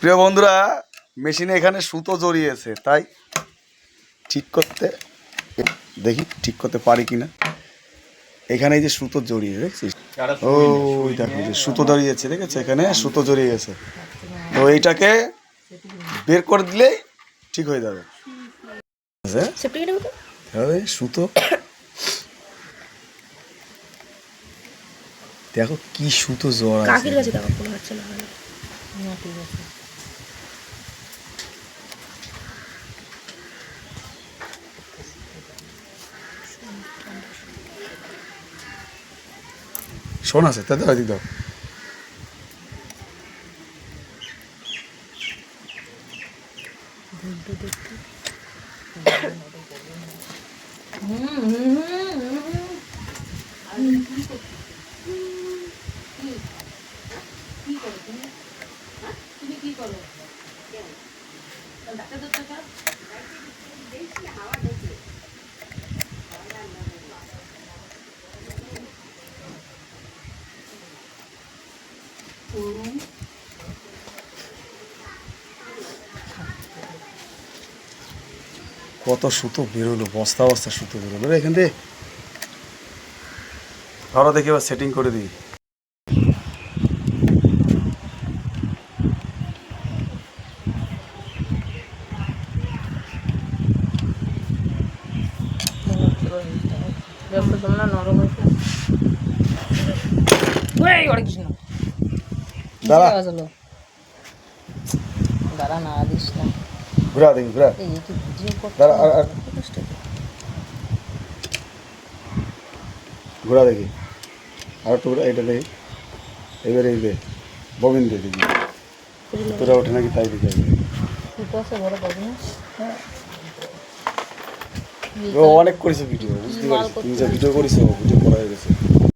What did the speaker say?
প্রিয় বন্ধুরা মেশিনে এখানে সুতো জড়িয়েছে তাই ঠিক করতে দেখি ঠিক করতে পারি কিনা। এখানে এই যে সুতো জড়িয়ে দেখছিস? ও ওই দেখো যে সুতো জড়িয়েছে দেখেছ? এখানে সুতো জড়িয়ে গেছে তো এইটাকে বের করে দিলেই ঠিক হয়ে যাবে। সুতো দেখো কি সুতো জড়া আছে। কাছে দেখো কোনো হচ্ছে না হয় না ঠিক আছে কত সুতো বেরোলো বস্তা বস্তা সুতো বেরোলো। এখান থেকে ধরো দেখি এবার সেটিং করে দিই। নরম হয়েছে ওরে কৃষ্ণ। দাঁড়া। দাঁড়া না দিস না। ঘুরা দেখি ঘুরা। দাঁড়া আর- ঘোরা দেখি। আর একটু ঘোরা এটা দেখি। এবারে এই দে ববিন দে দেখি। তোরা ওঠে নাকি তাই না ও অনেক করেছে ভিডিও বুঝতে পারছি। তুমি যে ভিডিও করেছ ভিডিও করা হয়ে গেছে।